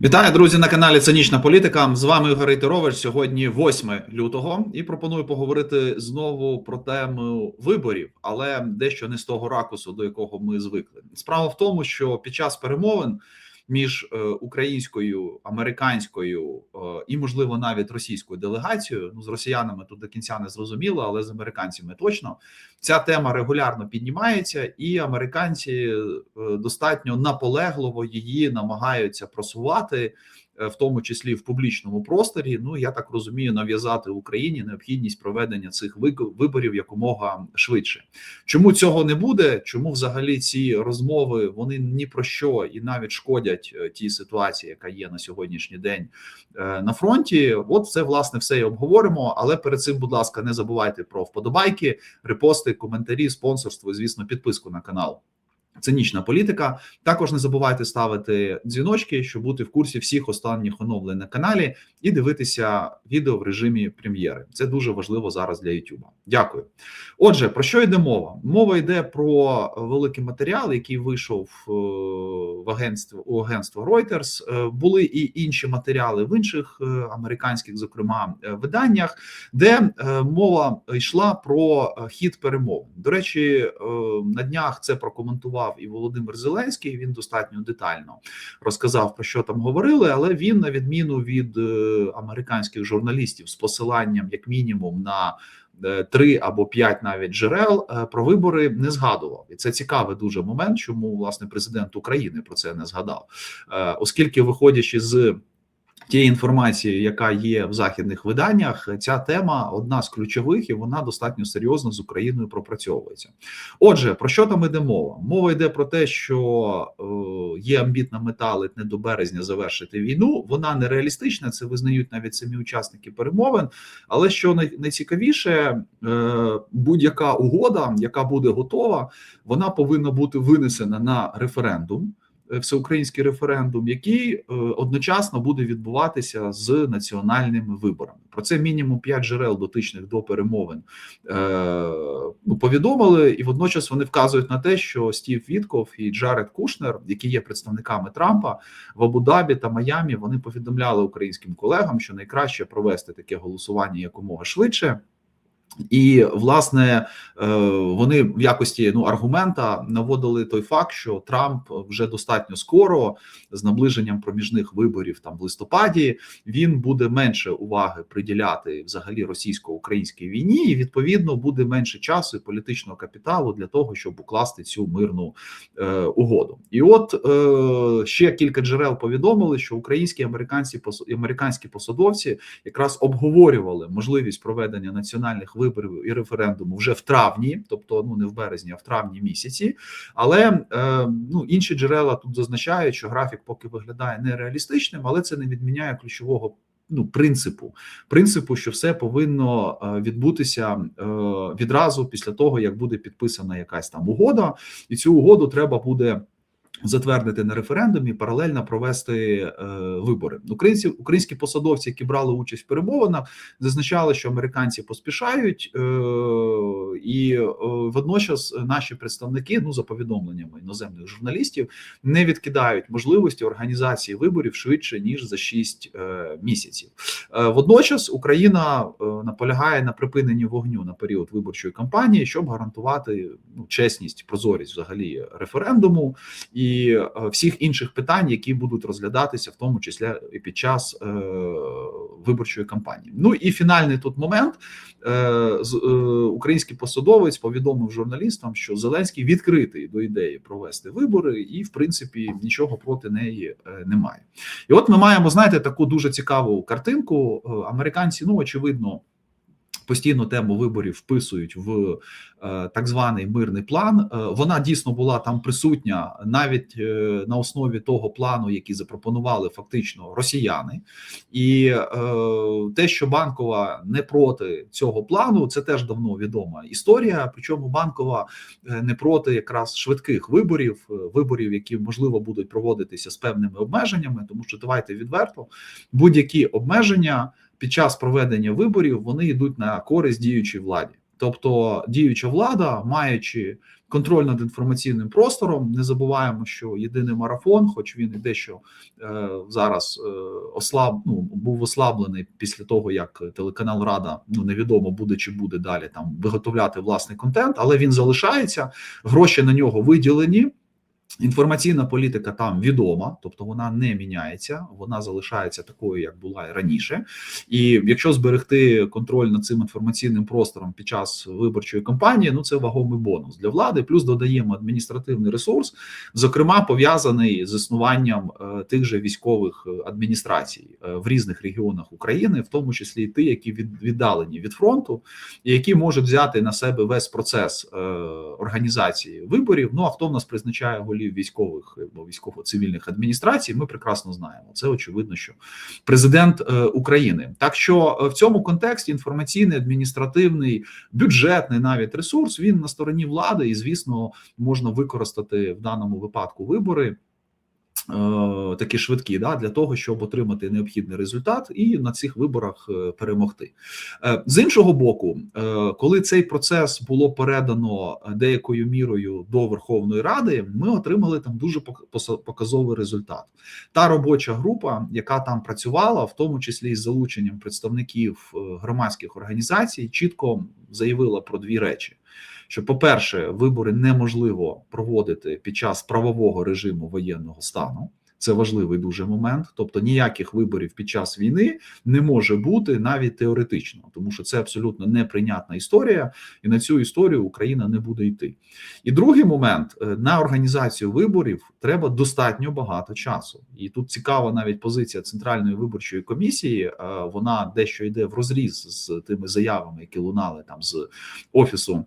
Вітаю, друзі, на каналі Цинічна політика. З вами Ігор Рейтерович. Сьогодні 8 лютого, і пропоную поговорити знову про тему виборів, але дещо не з того ракурсу, до якого ми звикли. Справа в тому, що під час перемовин між е, українською, американською е, і, можливо, навіть російською делегацією, ну з росіянами тут до кінця не зрозуміло, але з американцями точно ця тема регулярно піднімається, і американці е, достатньо наполегливо її намагаються просувати. Е, В тому числі в публічному просторі, ну я так розумію, нав'язати Україні необхідність проведення цих виборів якомога швидше. Чому цього не буде? Чому взагалі ці розмови вони ні про що і навіть шкодять е, тій ситуації, яка є на сьогоднішній день е, на фронті? От це власне все і обговоримо. Але перед цим, будь ласка, не забувайте про вподобайки, репости, коментарі, спонсорство і звісно, підписку на канал. Цинічна політика. Також не забувайте ставити дзвіночки, щоб бути в курсі всіх останніх оновлень на каналі і дивитися відео в режимі прем'єри. Це дуже важливо зараз для YouTube. Дякую. Отже, про що йде мова? Мова йде про великий матеріал, який вийшов е, в агентство у агентства Reuters. Е, Були і інші матеріали в інших е, американських, зокрема, виданнях, де мова йшла про хід перемовин. До речі, на днях це прокоментував і Володимир Зеленський. Він достатньо детально розказав про що там говорили, але він, на відміну від е, американських журналістів, з посиланням, як мінімум, на е, Три або п'ять навіть джерел е, про вибори не згадував, і це цікавий дуже момент, чому власне президент України про це не згадав, оскільки, виходячи з тієї інформації, яка є в західних виданнях, ця тема одна з ключових, і вона достатньо серйозно з Україною пропрацьовується. Отже, про що там іде мова? Мова йде про те, що е, є амбітна мета ледь не до березня завершити війну. Вона нереалістична, це визнають навіть самі учасники перемовин. Але що найцікавіше, е, будь-яка угода, яка буде готова, вона повинна бути винесена на референдум. Е, Всеукраїнський референдум, який е, одночасно буде відбуватися з національними виборами. Про це мінімум 5 джерел дотичних до перемовин е, ну, повідомили, і водночас вони вказують на те, що Стів Вітков і Джаред Кушнер, які є представниками Трампа в Абу-Дабі та Майамі, вони повідомляли українським колегам, що найкраще провести таке голосування якомога швидше. І власне е, вони в якості ну аргумента наводили той факт, що Трамп вже достатньо скоро, з наближенням проміжних виборів там в листопаді, він буде менше уваги приділяти взагалі російсько-українській війні, і відповідно буде менше часу і політичного капіталу для того, щоб укласти цю мирну е, угоду. І от е, ще кілька джерел повідомили, що українські американці американські посадовці якраз обговорювали можливість проведення національних виборів і референдуму вже в травні, тобто ну не в березні, а в травні місяці. Але е, ну інші джерела тут зазначають, що графік поки виглядає нереалістичним, але це не відміняє ключового. Ну, принципу, принципу, що все повинно е, відбутися е, відразу після того, як буде підписана якась там угода, і цю угоду треба буде затвердити на референдумі, паралельно провести е, вибори. Українці, українські посадовці, які брали участь в перемовинах, зазначали, що американці поспішають, е, і е, водночас наші представники, ну за повідомленнями іноземних журналістів, не відкидають можливості організації виборів швидше ніж за 6 е, місяців. Е, водночас Україна е, наполягає на припиненні вогню на період виборчої кампанії, щоб гарантувати ну, чесність, прозорість взагалі референдуму і е, всіх інших питань, які будуть розглядатися, в тому числі і під час е, виборчої кампанії. Ну і фінальний тут момент е, з, український посадовець повідомив журналістам, що Зеленський відкритий до ідеї провести вибори, і в принципі нічого проти неї немає. І от ми маємо знаєте таку дуже цікаву картинку. Американці, ну очевидно. Постійно тему виборів вписують в е, так званий мирний план. Е, вона дійсно була там присутня навіть е, на основі того плану, який запропонували фактично росіяни, і те, що банкова не проти цього плану, це теж давно відома історія. Причому банкова не проти якраз швидких виборів, виборів, які можливо будуть проводитися з певними обмеженнями, тому що давайте відверто будь-які обмеження під час проведення виборів вони йдуть на користь діючій владі. Тобто діюча влада, маючи контроль над інформаційним простором, не забуваємо, що єдиний марафон, хоч він і дещо е, зараз е, ослаб, ну, був ослаблений після того, як телеканал Рада ну невідомо буде чи буде далі там виготовляти власний контент, але він залишається, гроші на нього виділені. Інформаційна політика там відома, тобто вона не міняється, вона залишається такою, як була і раніше. І якщо зберегти контроль над цим інформаційним простором під час виборчої кампанії, ну це вагомий бонус для влади. Плюс додаємо адміністративний ресурс, зокрема пов'язаний з існуванням е, тих же військових адміністрацій е, в різних регіонах України, в тому числі і ті, які від, віддалені від фронту, і які можуть взяти на себе весь процес е, організації виборів. Ну а хто в нас призначає голів військових або військово-цивільних адміністрацій? Ми прекрасно знаємо. Це очевидно, що президент е, України. Так що е, в цьому контексті інформаційний, адміністративний, бюджетний навіть ресурс він на стороні влади, і звісно, можна використати в даному випадку вибори. Е, такі швидкі, да, для того, щоб отримати необхідний результат і на цих виборах е, перемогти. Е, з іншого боку, коли цей процес було передано деякою мірою до Верховної Ради, ми отримали там дуже показовий результат. Та робоча група, яка там працювала, в тому числі із залученням представників громадських організацій, чітко заявила про дві речі що, по-перше, вибори неможливо проводити під час правового режиму воєнного стану. Це важливий дуже момент. Тобто ніяких виборів під час війни не може бути навіть теоретично, тому що це абсолютно неприйнятна історія, і на цю історію Україна не буде йти. І другий момент е, на організацію виборів треба достатньо багато часу. І тут цікава навіть позиція центральної виборчої комісії. Е, вона дещо йде в розріз з тими заявами, які лунали там з офісу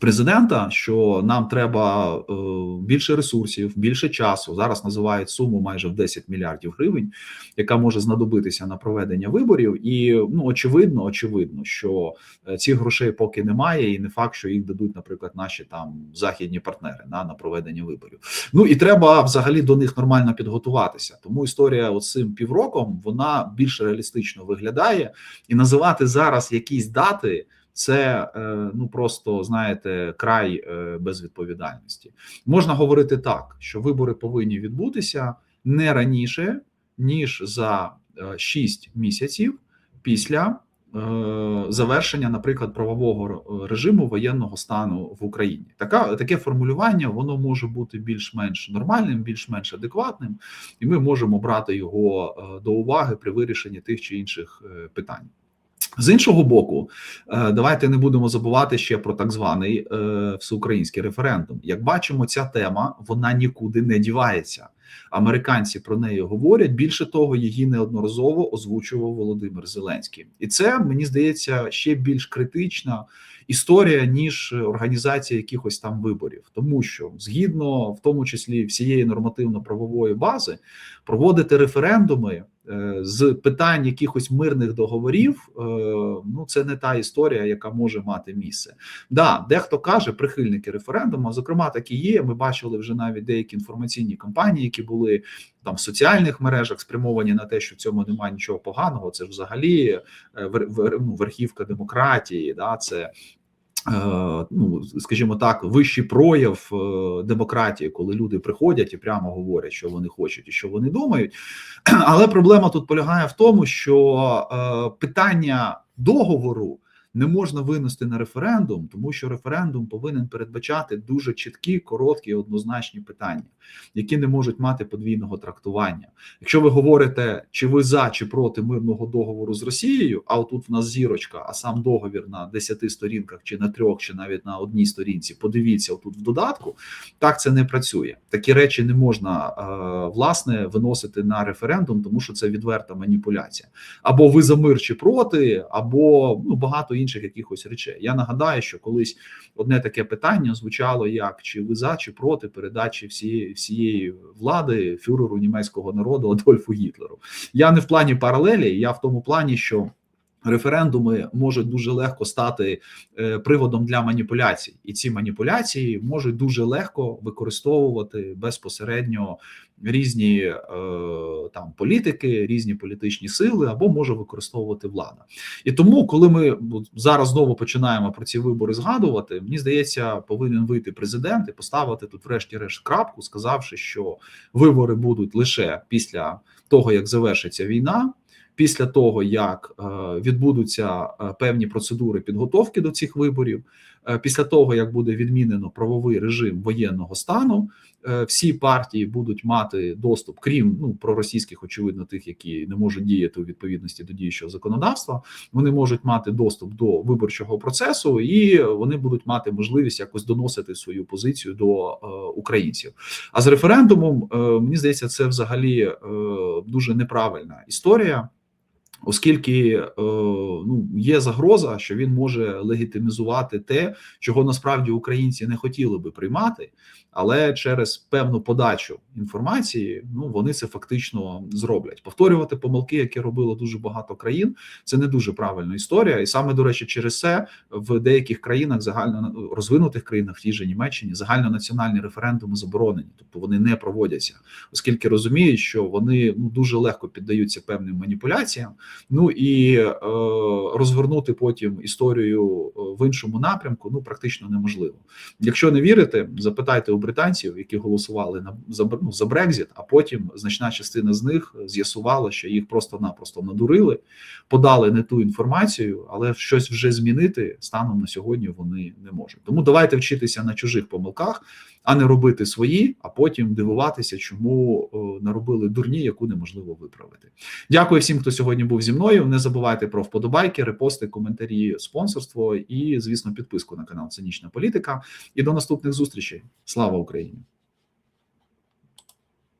президента, що нам треба е, більше ресурсів, більше часу. Зараз називають суму майже в 10 мільярдів гривень, яка може знадобитися на проведення виборів. І ну очевидно, очевидно, що е, цих грошей поки немає, і не факт, що їх дадуть, наприклад, наші там західні партнери на, на проведення виборів. Ну і треба взагалі до них нормально підготуватися. Тому історія оцим півроком вона більш реалістично виглядає, і називати зараз якісь дати це е, ну просто знаєте край е, безвідповідальності. Можна говорити так, що вибори повинні відбутися не раніше ніж за 6 е, місяців після завершення, наприклад, правового режиму воєнного стану в Україні. Така таке формулювання воно може бути більш-менш нормальним, більш-менш адекватним, і ми можемо брати його до уваги при вирішенні тих чи інших питань. З іншого боку, е, давайте не будемо забувати ще про так званий е, всеукраїнський референдум. Як бачимо, ця тема вона нікуди не дівається. Американці про неї говорять. Більше того, її неодноразово озвучував Володимир Зеленський, і це мені здається ще більш критична історія ніж організація якихось там виборів, тому що згідно в тому числі всієї нормативно-правової бази проводити референдуми. Е, з питань якихось мирних договорів, е, ну це не та історія, яка може мати місце. Да, дехто каже, прихильники референдуму, зокрема, такі є. Ми бачили вже навіть деякі інформаційні кампанії, які були там в соціальних мережах, спрямовані на те, що в цьому немає нічого поганого. Це ж взагалі е, ну, верхівка демократії, да, це Е, ну, скажімо так, вищий прояв е, демократії, коли люди приходять і прямо говорять, що вони хочуть і що вони думають. Але проблема тут полягає в тому, що питання договору не можна винести на референдум, тому що референдум повинен передбачати дуже чіткі, короткі і однозначні питання, які не можуть мати подвійного трактування. Якщо ви говорите, чи ви за чи проти мирного договору з Росією, а отут в нас зірочка, а сам договір на 10 сторінках, чи на трьох, чи навіть на одній сторінці, подивіться отут в додатку, так це не працює. Такі речі не можна е, власне виносити на референдум, тому що це відверта маніпуляція. Або ви за мир чи проти, або ну багато інших інших якихось речей. Я нагадаю, що колись одне таке питання звучало як чи ви за, чи проти передачі всієї всієї влади фюреру німецького народу Адольфу Гітлеру. Я не в плані паралелі, я в тому плані, що. Референдуми можуть дуже легко стати е, приводом для маніпуляцій, і ці маніпуляції можуть дуже легко використовувати безпосередньо різні е, там політики, різні політичні сили, або може використовувати влада. І тому, коли ми зараз знову починаємо про ці вибори згадувати, мені здається, повинен вийти президент і поставити тут, врешті-решт, крапку, сказавши, що вибори будуть лише після того, як завершиться війна. Після того як е, відбудуться е, певні процедури підготовки до цих виборів, е, після того як буде відмінено правовий режим воєнного стану, всі партії будуть мати доступ, крім ну проросійських, очевидно, тих, які не можуть діяти у відповідності до діючого законодавства. Вони можуть мати доступ до виборчого процесу, і вони будуть мати можливість якось доносити свою позицію до українців. А з референдумом мені здається, це взагалі дуже неправильна історія. Оскільки е, ну є загроза, що він може легітимізувати те, чого насправді українці не хотіли би приймати, але через певну подачу інформації ну вони це фактично зроблять. Повторювати помилки, які робило дуже багато країн, це не дуже правильна історія. І саме до речі, через це в деяких країнах загально розвинутих країнах, в тій же Німеччині, загальнонаціональні референдуми заборонені, тобто вони не проводяться, оскільки розуміють, що вони ну дуже легко піддаються певним маніпуляціям. Ну і е, розвернути потім історію в іншому напрямку ну практично неможливо. Якщо не вірите, запитайте у британців, які голосували на за, ну, за Брекзіт, а потім значна частина з них з'ясувала, що їх просто-напросто надурили, подали не ту інформацію, але щось вже змінити станом на сьогодні вони не можуть. Тому давайте вчитися на чужих помилках, а не робити свої, а потім дивуватися, чому наробили дурні, яку неможливо виправити. Дякую всім, хто сьогодні був зі мною. Не забувайте про вподобайки, репости, коментарі, спонсорство і, звісно, підписку на канал Цинічна Політика. І до наступних зустрічей. Слава Україні!